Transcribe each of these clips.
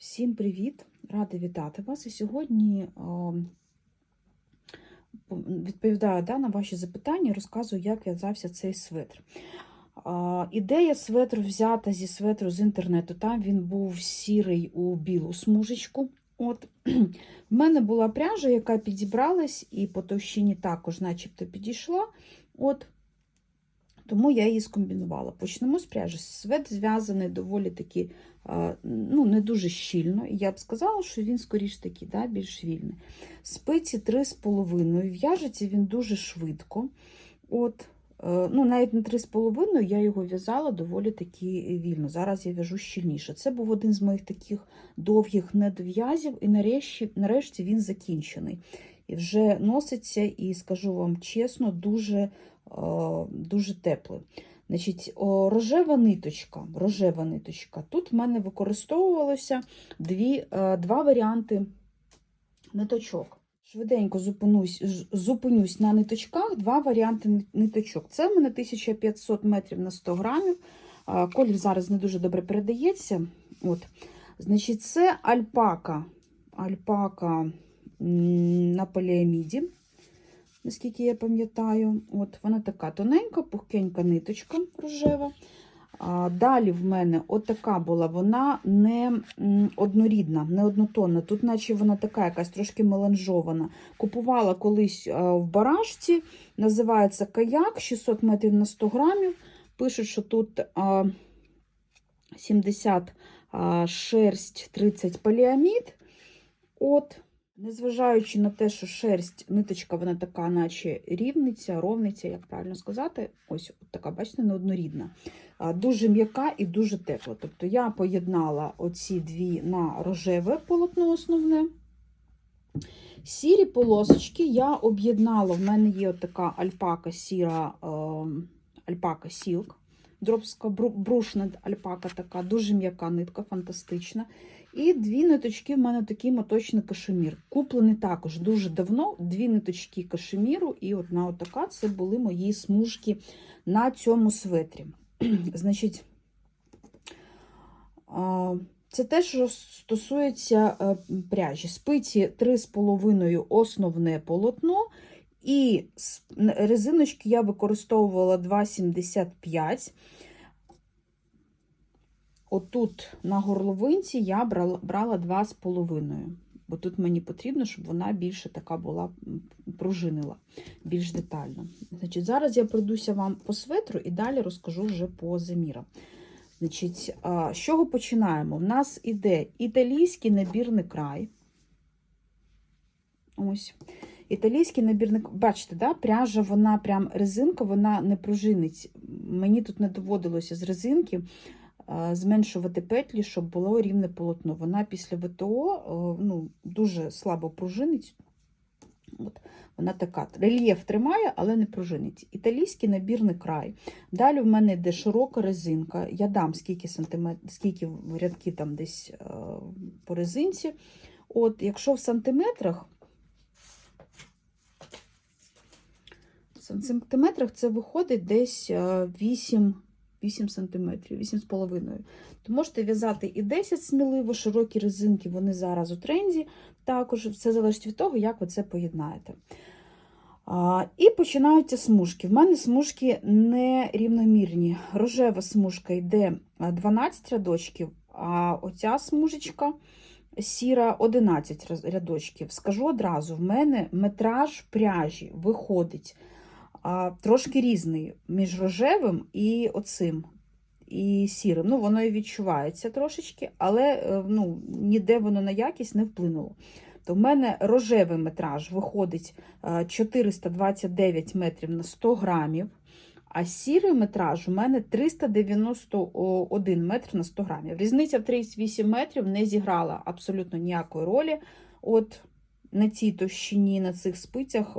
Всім привіт! Рада вітати вас. І сьогодні відповідаю да, на ваші запитання, розказую, як в'язався цей светр. Ідея светру взята зі светру з інтернету. Там він був сірий у білу смужечку. От. В мене була пряжа, яка підібралась, і по товщині також, начебто, підійшла. От. Тому я її скомбінувала. Почнемо з пряжі. Свет зв'язаний доволі таки ну, не дуже щільно. І я б сказала, що він скоріш такий, да, більш вільний. Спиці 3,5. В'яжеться він дуже швидко. От, е, ну, Навіть на 3,5 я його в'язала доволі таки вільно. Зараз я в'яжу щільніше. Це був один з моїх таких довгих недов'язів, і нарешті, нарешті він закінчений. І вже носиться, і скажу вам чесно, дуже дуже теплий. Значить, Рожева ниточка. рожева ниточка. Тут в мене використовувалося дві, е, два варіанти ниточок. Швиденько зупинюсь, зупинюсь на ниточках, два варіанти ниточок. Це в мене 1500 метрів на 100 грамів. Колір зараз не дуже добре передається. От. Значить, Це альпака. Альпака на поліаміді наскільки я пам'ятаю. От Вона така тоненька, пухкенька ниточка рожева. А, Далі в мене отака була, вона не однорідна, не однотонна. Тут, наче вона така якась трошки меланжована. Купувала колись в барашці, називається каяк 600 метрів на 100 грамів. Пишуть, що тут 70 шерсть, 30 поліамід. От, Незважаючи на те, що шерсть, ниточка, вона така, наче рівниця, ровниця, як правильно сказати, ось така, бачите, неоднорідна. Дуже м'яка і дуже тепла. Тобто я поєднала оці дві на рожеве полотно основне. Сірі полосочки я об'єднала, в мене є така альпака сіра, е, альпака сілк, дробська брушна альпака така, дуже м'яка нитка, фантастична. І дві ниточки в мене такий моточний кашемір. Куплений також дуже давно. Дві ниточки кашеміру, і одна отака це були мої смужки на цьому светрі. Значить, це те, що стосується е, пряжі. Спиці 3,5 основне полотно. І резиночки я використовувала 2,75. Отут на горловинці я брала брала 2,5, бо тут мені потрібно, щоб вона більше така була пружинила, більш детально. Значить, Зараз я пройдуся вам по светру і далі розкажу вже по замірам. Значить, З чого починаємо? У нас іде італійський набірний край. Ось. Італійський набірник, бачите, да, пряжа, вона прям резинка, вона не пружинить. Мені тут не доводилося з резинки зменшувати петлі, щоб було рівне полотно. Вона після ВТО ну, дуже слабо пружинить. От, Вона така рельєф тримає, але не пружинить. Італійський набірний край. Далі в мене йде широка резинка. Я дам скільки сантиметрів, скільки рядків там десь е, по резинці. От, Якщо в сантиметрах, в сантиметрах це виходить десь 8 е, 8 см, 8,5 То можете в'язати і 10 сміливо, широкі резинки, вони зараз у тренді. Також все залежить від того, як ви це поєднаєте. А, І починаються смужки. В мене смужки нерівномірні. Рожева смужка йде 12 рядочків, а оця смужечка сіра 11 рядочків. Скажу одразу: в мене метраж пряжі виходить а, трошки різний між рожевим і оцим, і сірим. Ну, Воно і відчувається трошечки, але е, ну, ніде воно на якість не вплинуло. То в мене рожевий метраж виходить 429 метрів на 100 грамів, а сірий метраж у мене 391 метр на 100 грамів. Різниця в 38 метрів не зіграла абсолютно ніякої ролі. От на цій товщині, на цих спицях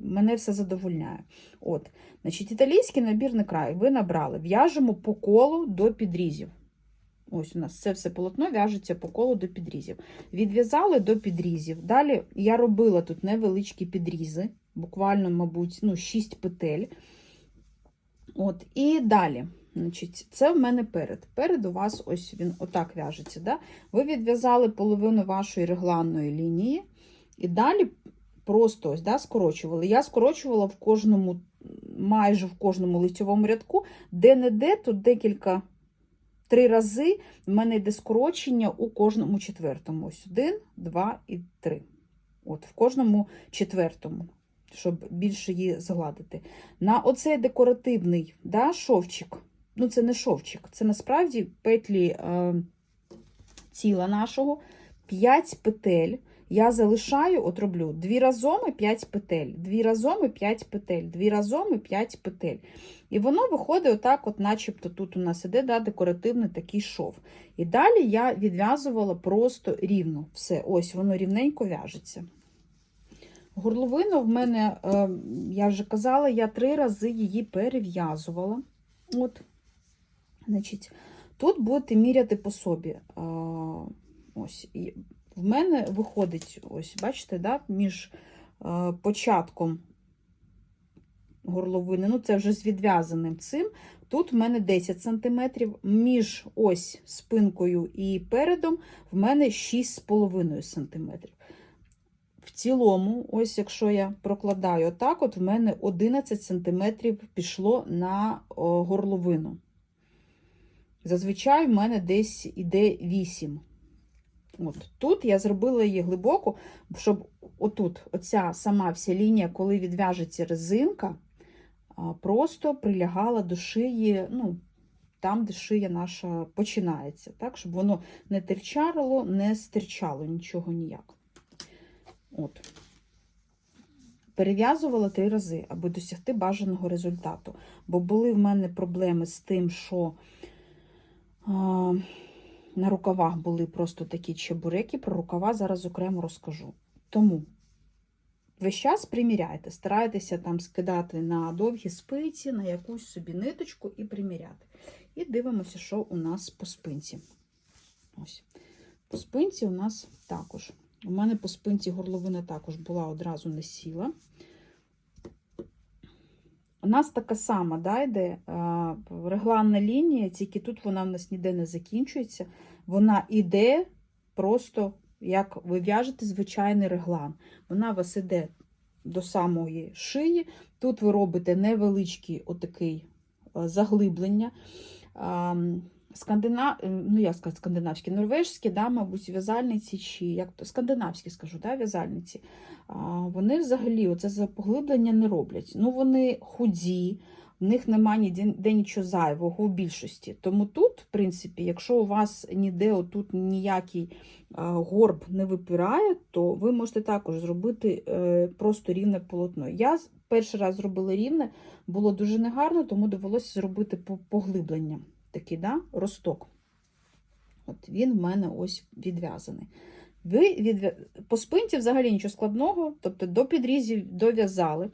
мене все задовольняє. От, значить, Італійський набірний край ви набрали, в'яжемо по колу до підрізів. Ось у нас це все полотно в'яжеться по колу до підрізів. Відв'язали до підрізів. Далі я робила тут невеличкі підрізи, буквально, мабуть, ну, 6 петель. От, І далі Значить, це в мене перед. Перед у вас ось він отак в'яжеться. Да? Ви відв'язали половину вашої регланної лінії, і далі просто ось, да, скорочували. Я скорочувала в кожному, майже в кожному лицьовому рядку, де-не-де, тут декілька три рази в мене йде скорочення у кожному четвертому. Ось один, два і три. От, в кожному четвертому, щоб більше її згладити. На оцей декоративний да, шовчик, ну це не шовчик, це насправді петлі е, тіла нашого, 5 петель. Я залишаю, от роблю 2 разом і 5 петель, 2 разом і 5 петель, 2 разом і 5 петель. І воно виходить отак, от начебто тут у нас іде да, декоративний такий шов. І далі я відв'язувала просто рівно. Все, ось воно рівненько в'яжеться. Горловину в мене, е, я вже казала, я три рази її перев'язувала. От, значить, тут будете міряти по собі. Е, ось, в мене виходить, ось, бачите, да, між е, початком горловини, ну це вже з відв'язаним цим. Тут в мене 10 см, між ось спинкою і передом в мене 6,5 см. В цілому, ось якщо я прокладаю отак, от в мене 11 см пішло на горловину. Зазвичай в мене десь іде 8. От Тут я зробила її глибоко, щоб отут, оця сама вся лінія, коли відв'яжеться резинка, просто прилягала до шиї, ну, там, де шия наша починається, так, щоб воно не терчало, не стирчало нічого ніяк. От. Перев'язувала три рази, аби досягти бажаного результату. Бо були в мене проблеми з тим, що а, на рукавах були просто такі чебуреки, про рукава зараз окремо розкажу. Тому весь час приміряйте, старайтеся там скидати на довгі спиці, на якусь собі ниточку і приміряти. І дивимося, що у нас по спинці. Ось. По спинці у нас також. У мене по спинці горловина також була одразу не сіла. У нас така сама да, йде регланна лінія, тільки тут вона в нас ніде не закінчується. Вона йде просто, як ви в'яжете звичайний реглан. Вона у вас іде до самої шиї. Тут ви робите невеличкий отакий заглиблення. Скандина... ну, як сказати, скандинавські, норвежські, да, мабуть, в'язальниці, чи як то скандинавські скажу, да, в'язальниці, вони взагалі оце поглиблення не роблять. Ну, вони худі, в них немає ніде нічого зайвого у більшості. Тому тут, в принципі, якщо у вас ніде отут ніякий а, горб не випирає, то ви можете також зробити е, просто рівне полотно. Я перший раз зробила рівне, було дуже негарно, тому довелося зробити поглиблення такий да, росток. От Він в мене ось відв'язаний. Ви відв'я... По спинці взагалі нічого складного, тобто до підрізів дов'язали.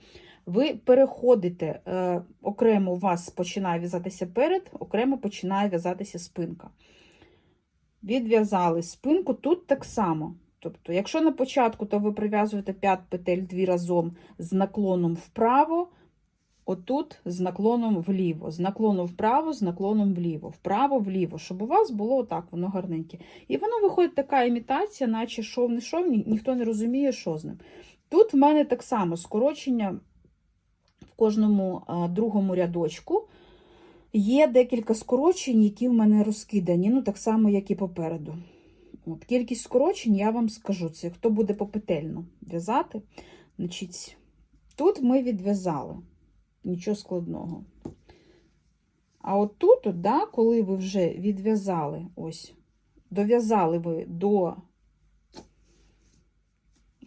Ви переходите, е, окремо у вас починає в'язатися перед, окремо починає в'язатися спинка. Відв'язали спинку тут так само. Тобто, якщо на початку, то ви прив'язуєте 5 петель дві разом з наклоном вправо, отут з наклоном вліво, з наклоном вправо, з наклоном вліво, вправо, вліво, щоб у вас було отак, воно гарненьке. І воно виходить така імітація, наче шов не шов, ні, ніхто не розуміє, що з ним. Тут в мене так само скорочення кожному другому рядочку. Є декілька скорочень, які в мене розкидані, ну так само, як і попереду. От, Кількість скорочень я вам скажу, це хто буде попетельно в'язати. Значить, Тут ми відв'язали нічого складного. А от тут, да, коли ви вже відв'язали, ось, дов'язали ви до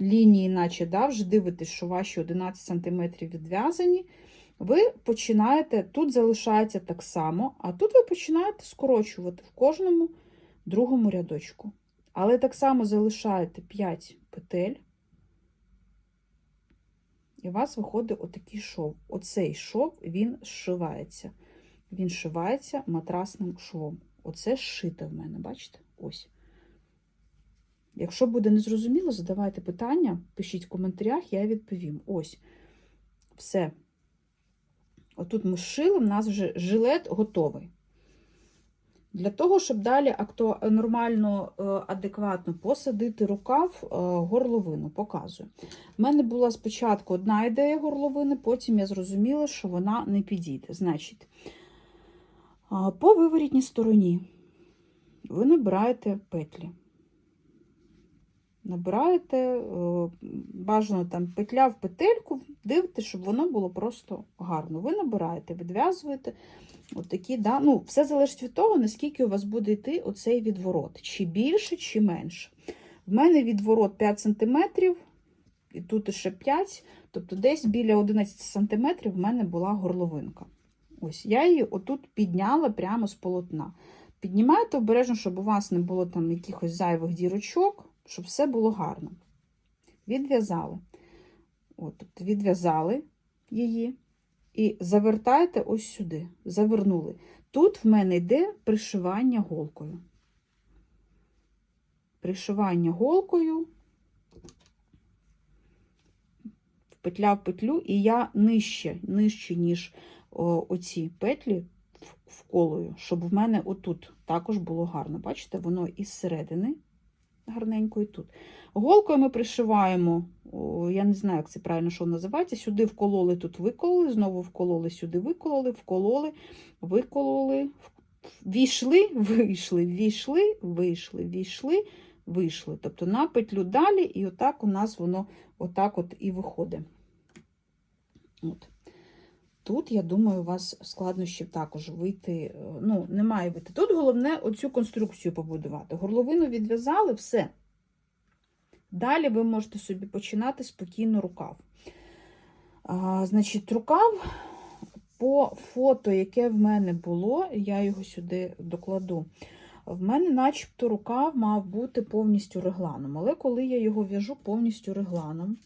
лінії, наче да, вже дивитесь, що ваші 11 см відв'язані, ви починаєте, тут залишається так само, а тут ви починаєте скорочувати в кожному другому рядочку. Але так само залишаєте 5 петель. І у вас виходить отакий шов. Оцей шов, він зшивається. Він зшивається матрасним швом. Оце зшите в мене, бачите? Ось. Якщо буде незрозуміло, задавайте питання, пишіть в коментарях, я відповім. Ось. Все. Отут ми шили, в нас вже жилет готовий. Для того, щоб далі нормально, е, адекватно посадити рукав, е, горловину показую. У мене була спочатку одна ідея горловини, потім я зрозуміла, що вона не підійде. Значить, по виворітній стороні ви набираєте петлі. Набираєте, е, бажано там петля в петельку, дивитесь, щоб воно було просто гарно. Ви набираєте, відв'язуєте. Отакі, да? ну, все залежить від того, наскільки у вас буде йти оцей відворот. Чи більше, чи менше. В мене відворот 5 см, і тут ще 5 тобто десь біля 11 см в мене була горловинка. Ось я її отут підняла прямо з полотна. Піднімайте обережно, щоб у вас не було там якихось зайвих дірочок, щоб все було гарно. Відв'язали. От, тобто відв'язали її і завертаєте ось сюди. Завернули. Тут в мене йде пришивання голкою. Пришивання голкою в петля в петлю, і я нижче, нижче, ніж оці петлі в- вколую, щоб в мене отут також було гарно. Бачите, воно із середини гарненько і тут. Голкою ми пришиваємо, я не знаю, як це правильно що називається. Сюди вкололи, тут викололи, знову вкололи, сюди викололи, вкололи, викололи, війшли, вийшли, війшли, вийшли, війшли, вийшли. Тобто на петлю далі, і отак у нас воно отак от і виходить. От. Тут, я думаю, у вас складнощів також вийти, е, ну, не має вийти. Тут головне оцю конструкцію побудувати. Горловину відв'язали, все. Далі ви можете собі починати спокійно рукав. А, значить, рукав по фото, яке в мене було, я його сюди докладу. В мене, начебто, рукав мав бути повністю регланом. Але коли я його в'яжу повністю регланом,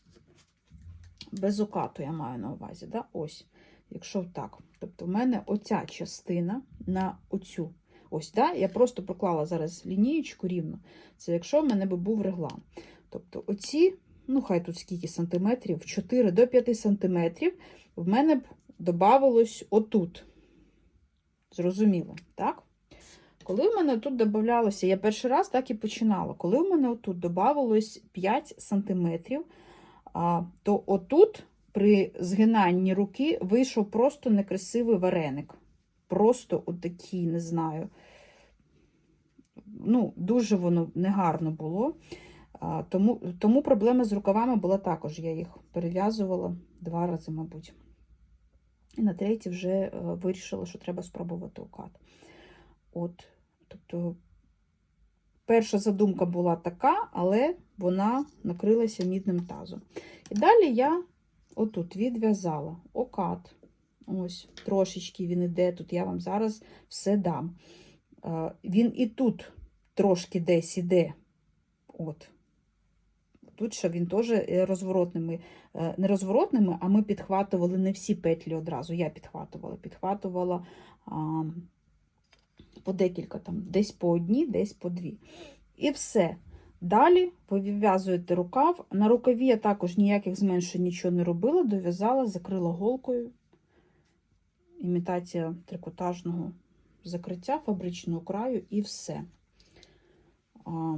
без окату я маю на увазі, да? ось, якщо так. Тобто, в мене оця частина на оцю. Ось, да? я просто проклала зараз лінієчку рівно. Це якщо в мене би був реглан. Тобто, оці, ну хай тут скільки сантиметрів, 4 до 5 сантиметрів, в мене б додавалось отут. Зрозуміло, так? Коли в мене тут додавалося, я перший раз так і починала. Коли в мене отут додавалось 5 сантиметрів, то отут при згинанні руки вийшов просто некрасивий вареник. Просто отакий, не знаю. Ну, дуже воно негарно було. Тому, тому проблема з рукавами була також. Я їх перев'язувала два рази, мабуть. І на третій вже е, вирішила, що треба спробувати укат. От, тобто, перша задумка була така, але вона накрилася мідним тазом. І далі я отут відв'язала окат. Ось, трошечки він іде. Тут я вам зараз все дам. Е, Він і тут трошки десь іде. От. Тут ще він теж е, розворотними, е, не розворотними, а ми підхватували не всі петлі одразу. Я підхватувала, підхватувала а, по декілька, там, десь по одній, десь по дві. І все. Далі ви вив'язуєте рукав. На рукаві я також ніяких зменшень нічого не робила, дов'язала, закрила голкою. Імітація трикотажного закриття фабричного краю і все. А,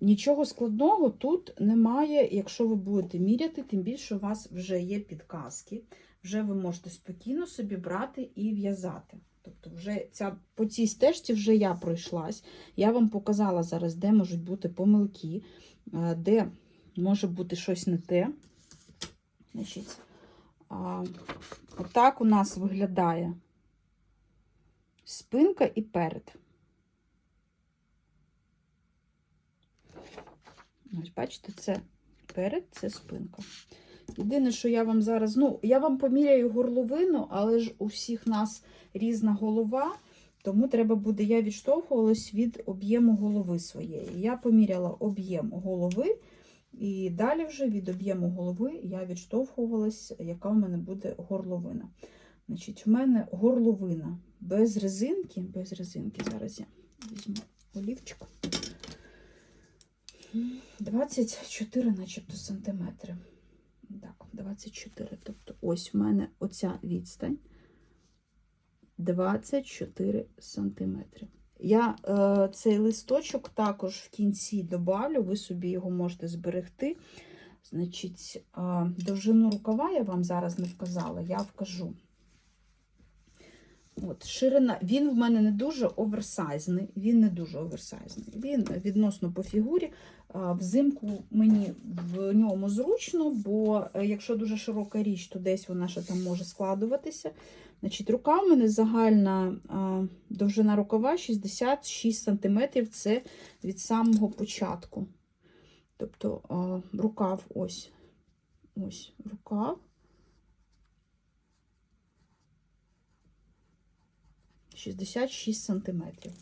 Нічого складного тут немає, якщо ви будете міряти, тим більше у вас вже є підказки, вже ви можете спокійно собі брати і в'язати. Тобто, вже ця, по цій стежці вже я пройшлась. Я вам показала зараз, де можуть бути помилки, е, де може бути щось не те. Значить, отак у нас виглядає спинка і перед. Ось, бачите, це перед, це спинка. Єдине, що я вам зараз, ну, я вам поміряю горловину, але ж у всіх нас різна голова, тому треба буде, я відштовхувалась від об'єму голови своєї. Я поміряла об'єм голови, і далі вже від об'єму голови я відштовхувалась, яка в мене буде горловина. Значить, в мене горловина без резинки, без резинки, зараз я візьму олівчик. 24, начебто, сантиметри. Так, 24. Тобто, ось в мене оця відстань. 24 сантиметри. Я е, цей листочок також в кінці добавлю, ви собі його можете зберегти. Значить, е, довжину рукава я вам зараз не вказала, я вкажу. От, ширина, він в мене не дуже оверсайзний, він не дуже оверсайзний. Він відносно по фігурі. Взимку мені в ньому зручно, бо е, якщо дуже широка річ, то десь вона ще там може складуватися. Значить, рука в мене загальна довжина рукава 66 см, це від самого початку. Тобто рукав ось, ось рукав. 66 сантиметрів.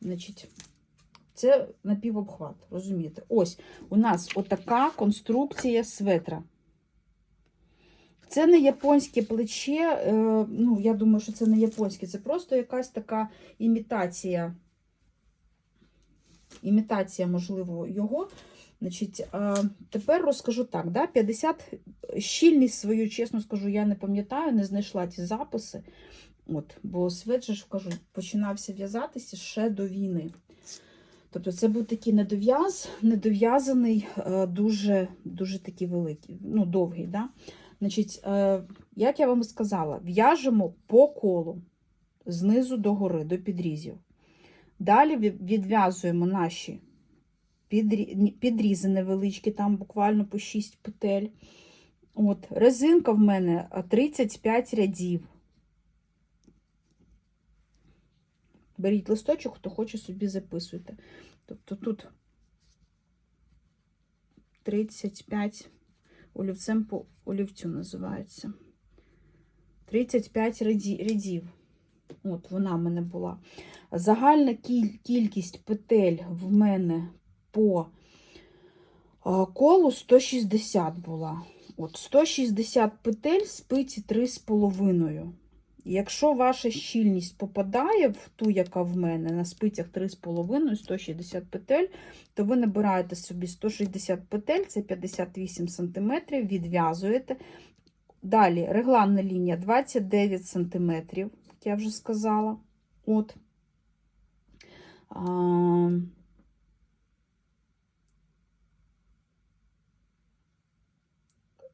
Значить, це напівобхват, розумієте? Ось у нас отака конструкція светра. Це не японське плече, е, ну, я думаю, що це не японське, це просто якась така імітація. Імітація, можливо, його. Значить, е, тепер розкажу так: да? 50 щільність свою, чесно скажу, я не пам'ятаю, не знайшла ті записи. От, бо свет же кажу, починався в'язатися ще до війни. Тобто це був такий недов'яз, недов'язаний, е, дуже дуже такий великий, ну, довгий. Да? Значить, е, як я вам сказала, в'яжемо по колу знизу до гори, до підрізів. Далі відв'язуємо наші підрізи невеличкі, там буквально по 6 петель. От, резинка в мене е, 35 рядів. Беріть листочок, хто хоче собі записуйте. Тобто тут 35 олівцем по олівцю називається. 35 рядів. От вона в мене була. Загальна кількість петель в мене по колу 160 була. От 160 петель спиці 3,5. Якщо ваша щільність попадає в ту, яка в мене, на спицях 3,5, 160 петель, то ви набираєте собі 160 петель, це 58 см, відв'язуєте. Далі регланна лінія 29 см, як я вже сказала. От. А,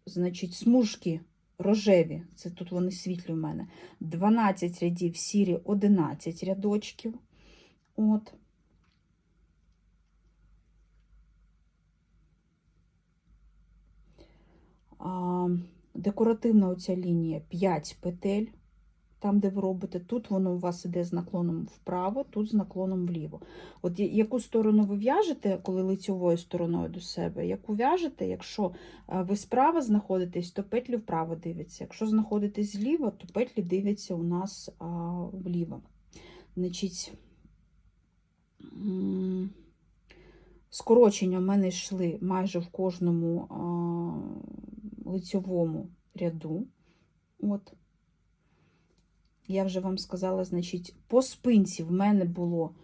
Значить, смужки рожеві, це тут вони світлі в мене. 12 рядів, сірі 11 рядочків. От. А, декоративна оця лінія 5 петель, там, де ви робите, тут воно у вас іде з наклоном вправо, тут з наклоном вліво. От яку сторону ви в'яжете, коли лицьовою стороною до себе, яку в'яжете, якщо ви справа знаходитесь, то петлі вправо дивляться. Якщо знаходитесь зліва, то петлі дивляться у нас а, вліво. Значить, скорочення в мене йшли майже в кожному а, лицьовому ряду. От. Я вже вам сказала, значить, по спинці в мене було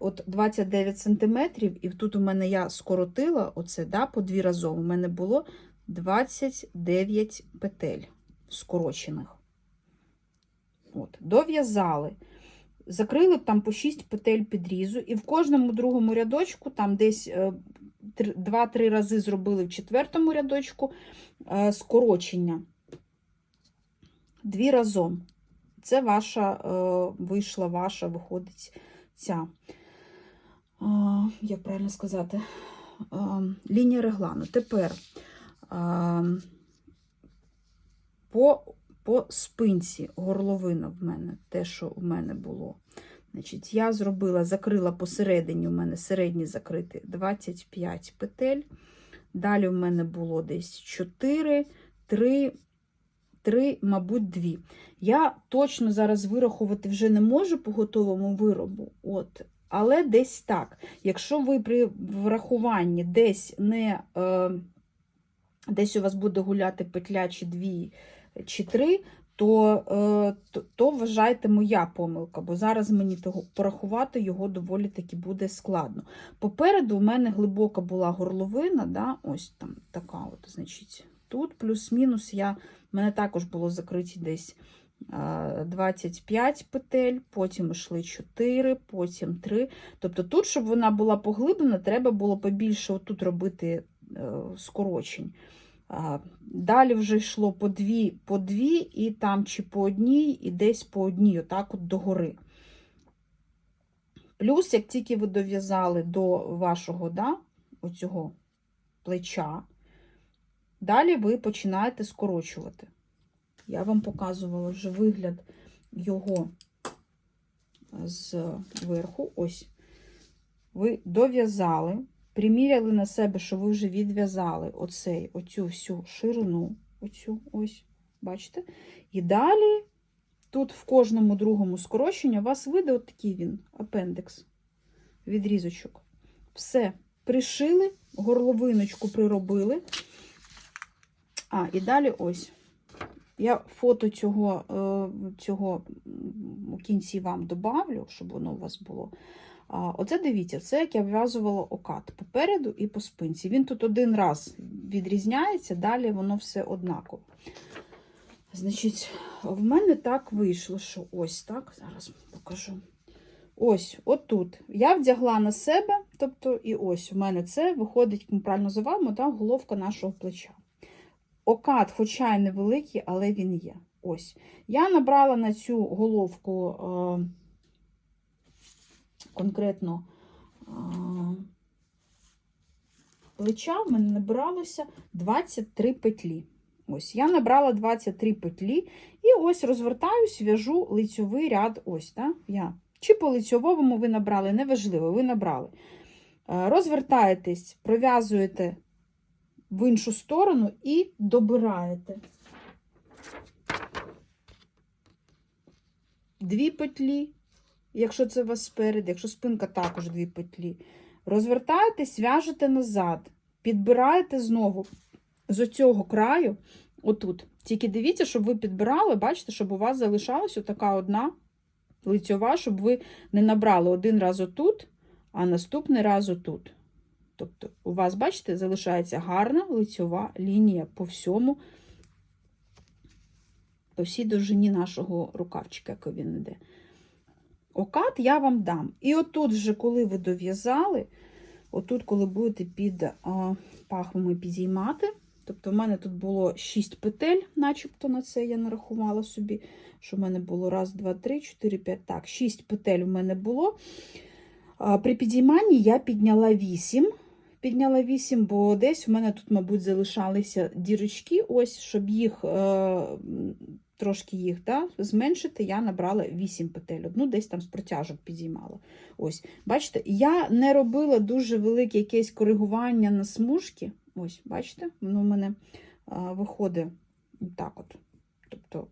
от 29 см, і тут у мене я скоротила оце, да, по дві рази. У мене було 29 петель скорочених. От, дов'язали. Закрили там по 6 петель підрізу, і в кожному другому рядочку, там десь 2-3 рази зробили в четвертому рядочку е, скорочення. Дві разом. Це ваша, е, вийшла ваша, виходить ця, е, як правильно сказати, е, лінія реглану. Тепер по, по спинці горловина в мене, те, що в мене було. Значить, я зробила, закрила посередині, у мене середній закритий 25 петель. Далі в мене було десь 4, 3, 3, мабуть, 2. Я точно зараз вирахувати вже не можу по готовому виробу. От. Але десь так. Якщо ви при врахуванні десь не е, десь у вас буде гуляти петля чи дві, чи три, то, е, то, то вважайте моя помилка, бо зараз мені того порахувати його доволі таки буде складно. Попереду у мене глибока була горловина, да, ось там така от, значить, тут плюс-мінус я, в мене також було закриті десь 25 петель, потім йшли 4, потім 3. Тобто тут, щоб вона була поглиблена, треба було побільше отут робити е, скорочень. Далі вже йшло по дві, по дві, і там чи по одній, і десь по одній, отак от догори. Плюс, як тільки ви дов'язали до вашого да, оцього плеча, далі ви починаєте скорочувати. Я вам показувала вже вигляд його зверху. Ось. Ви дов'язали, приміряли на себе, що ви вже відв'язали оцей, оцю всю ширину, оцю ось, бачите? І далі, тут в кожному другому скороченні у вас вийде от такий він, апендекс, відрізочок. Все, пришили, горловиночку приробили. А, і далі ось. Я фото цього, е, цього у кінці вам добавлю, щоб воно у вас було. Оце дивіться, це як я в'язувала окат попереду і по спинці. Він тут один раз відрізняється, далі воно все однаково. Значить, в мене так вийшло, що ось так, зараз покажу. Ось, отут. Я вдягла на себе, тобто, і ось у мене це виходить, ми правильно називаємо, так, головка нашого плеча. Окат, хоча й невеликий, але він є. Ось. Я набрала на цю головку е, конкретно е, плеча, в мене набиралося 23 петлі. Ось, я набрала 23 петлі, і ось розвертаюсь, в'яжу лицьовий ряд. Ось, так, я. Чи по лицьовому ви набрали, неважливо, ви набрали. Е, Розвертаєтесь, пров'язуєте в іншу сторону і добираєте дві петлі, якщо це у вас спереду, якщо спинка також дві петлі. Розвертаєтесь, в'яжете назад, підбираєте знову з оцього краю, отут. Тільки дивіться, щоб ви підбирали, бачите, щоб у вас залишалась така одна лицьова, щоб ви не набрали один раз отут, а наступний раз отут. Тобто, у вас, бачите, залишається гарна лицьова лінія по всьому, по всій довжині нашого рукавчика, як він іде. Окат я вам дам. І отут, вже, коли ви дов'язали, отут, коли будете під а, пахвами підіймати, тобто, в мене тут було 6 петель, начебто на це я нарахувала собі, що в мене було раз, два, три, чотири, п'ять, так, 6 петель в мене було. А, При підійманні я підняла 8. Підняла 8, бо десь в мене тут, мабуть, залишалися дірочки, ось, щоб їх е, трошки їх да, зменшити, я набрала 8 петель. Одну десь там з протяжок підіймала. Ось, Бачите, я не робила дуже велике якесь коригування на смужки. Ось, бачите, воно в мене е, виходить так от. Тобто,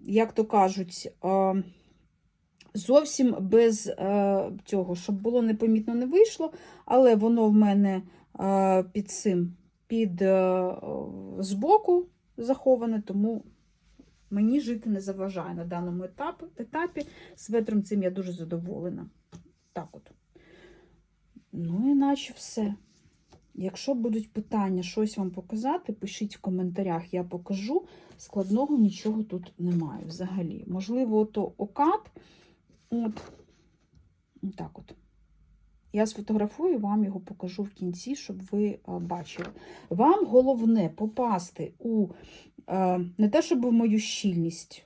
як то кажуть, е, зовсім без е, цього, щоб було непомітно не вийшло, але воно в мене е, під цим, під е, збоку заховане, тому мені жити не заважає на даному етапі. етапі. Светром цим я дуже задоволена. Так от. Ну, іначе все. Якщо будуть питання, щось вам показати, пишіть в коментарях, я покажу. Складного нічого тут немає взагалі. Можливо, то окат. От, так от. Я сфотографую, вам його покажу в кінці, щоб ви а, бачили. Вам головне попасти у а, не те, щоб в мою щільність.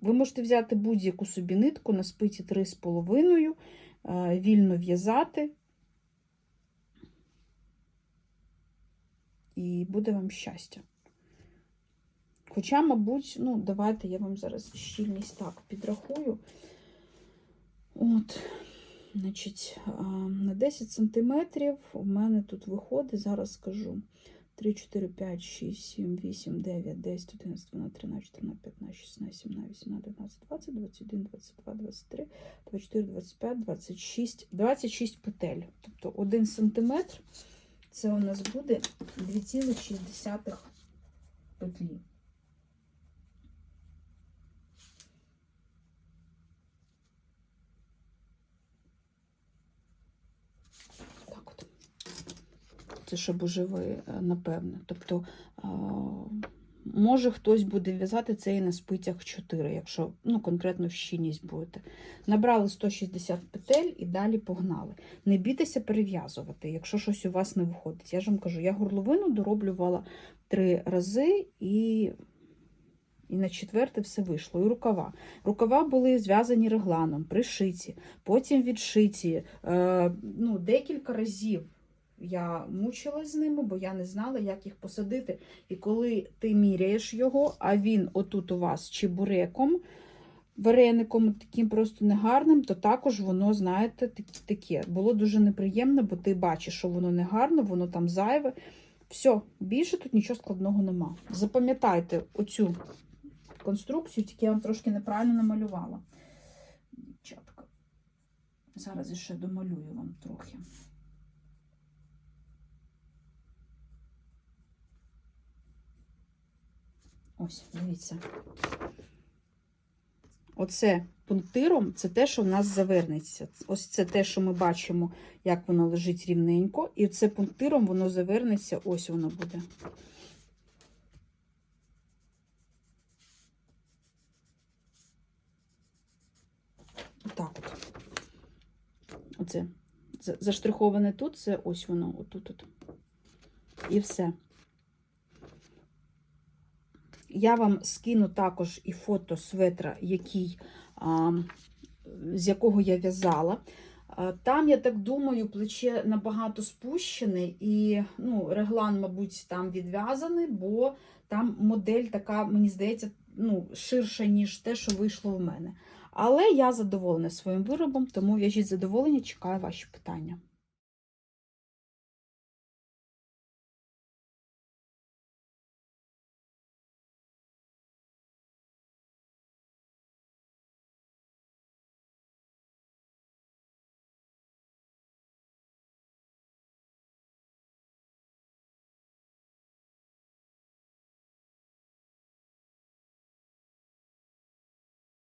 Ви можете взяти будь-яку собі нитку на спиці 3,5, а, вільно в'язати. І буде вам щастя. Хоча, мабуть, ну, давайте я вам зараз щільність так підрахую. От, значить, на 10 сантиметрів у мене тут виходить, зараз скажу, 3, 4, 5, 6, 7, 8, 9, 10, 11, 12, 13, 14, 15, 16, 17, 18, 19, 20, 21, 22, 23, 24, 25, 26, 26 петель. Тобто 1 сантиметр це у нас буде 2,6 петлі. Так от. Щоб уже ви, е, напевне. Тобто, Може, хтось буде в'язати це і на спицях 4, якщо ну, конкретно в щільність будете. Набрали 160 петель і далі погнали. Не бійтеся перев'язувати, якщо щось у вас не виходить. Я ж вам кажу, я горловину дороблювала три рази і. І на четверте все вийшло. І рукава. Рукава були зв'язані регланом, пришиті, потім відшиті. Е, ну, декілька разів я мучилась з ними, бо я не знала, як їх посадити. І коли ти міряєш його, а він отут у вас чебуреком, вареником, таким просто негарним, то також воно, знаєте, таке. Було дуже неприємно, бо ти бачиш, що воно негарно, воно там зайве. Все, більше тут нічого складного нема. Запам'ятайте оцю конструкцію, тільки я вам трошки неправильно намалювала. Дівчатка. Зараз ще домалюю вам трохи. Ось, дивіться. Оце пунктиром це те, що в нас завернеться. Ось це те, що ми бачимо, як воно лежить рівненько. І це пунктиром воно завернеться, ось воно буде. Отак от. Оце. Заштриховане тут, це ось воно, отут. -от. І все. Я вам скину також і фото светра, який, з якого я в'язала. Там, я так думаю, плече набагато спущене, і ну, реглан, мабуть, там відв'язаний, бо там модель така, мені здається, ну, ширша, ніж те, що вийшло в мене. Але я задоволена своїм виробом, тому в'яжіть задоволення, чекаю ваші питання.